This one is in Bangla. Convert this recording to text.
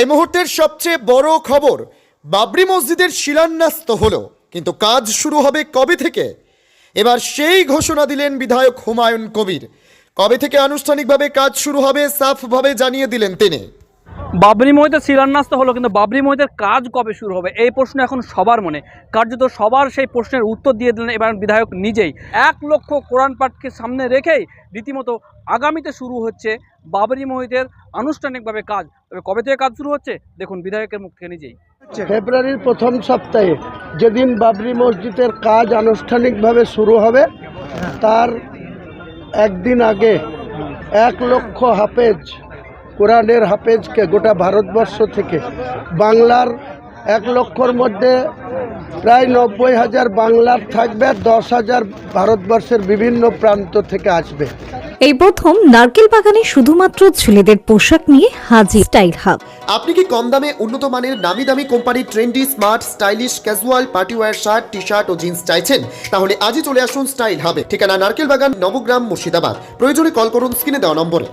এই মুহূর্তের সবচেয়ে বড় খবর, বাবরি মসজিদের শিলান্যাস তো হলো, কিন্তু কাজ শুরু হবে কবে থেকে? এবার সেই ঘোষণা দিলেন বিধায়ক হুমায়ুন কবির। কবে থেকে আনুষ্ঠানিকভাবে কাজ শুরু হবে সাফভাবে জানিয়ে দিলেন তিনি। বাবরি মসজিদের শিলান্যাস তো হলো, কিন্তু বাবরি মসজিদের কাজ কবে শুরু হবে, এই প্রশ্ন এখন সবার মনে। কার্যত সবার সেই প্রশ্নের উত্তর দিয়ে দিলেন এবার বিধায়ক নিজেই। এক লক্ষ কোরআন পাঠকে সামনে রেখেই রীতিমতো আগামীতে শুরু হচ্ছে বাবরি মসজিদের আনুষ্ঠানিকভাবে কাজ। তবে কবে থেকে কাজ শুরু হচ্ছে? দেখুন, বিধায়কের মুখ থেকে নিজেই। ফেব্রুয়ারির প্রথম সপ্তাহে যেদিন বাবরি মসজিদের কাজ আনুষ্ঠানিকভাবে শুরু হবে, তার একদিন আগে এক লক্ষ হাফেজ, কোরআনের হাফেজকে গোটা ভারতবর্ষ থেকে, বাংলার এক লক্ষর মধ্যে প্রায় নব্বই হাজার বাংলার থাকবে দশ হাজার ভারতবর্ষের বিভিন্ন প্রান্ত থেকে আসবে। এই প্রথম নারকেল বাগানে শুধুমাত্র ছেলেদের পোশাক নিয়ে হাজির স্টাইল হাব। আপনি কি কম দামে, উন্নত মানের, নামি দামি কোম্পানির trendy, smart, stylish, casual, party partywear shirt T shirt ও জিন্স চাইছেন? তাহলে আজই চলে আসুন স্টাইল হাবে। ঠিকানা নারকেল বাগান, নবগ্রাম, মুর্শিদাবাদ। প্রয়োজনে কল করুন স্ক্রিনে দেওয়া নম্বরে।